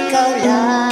Ikaw lang.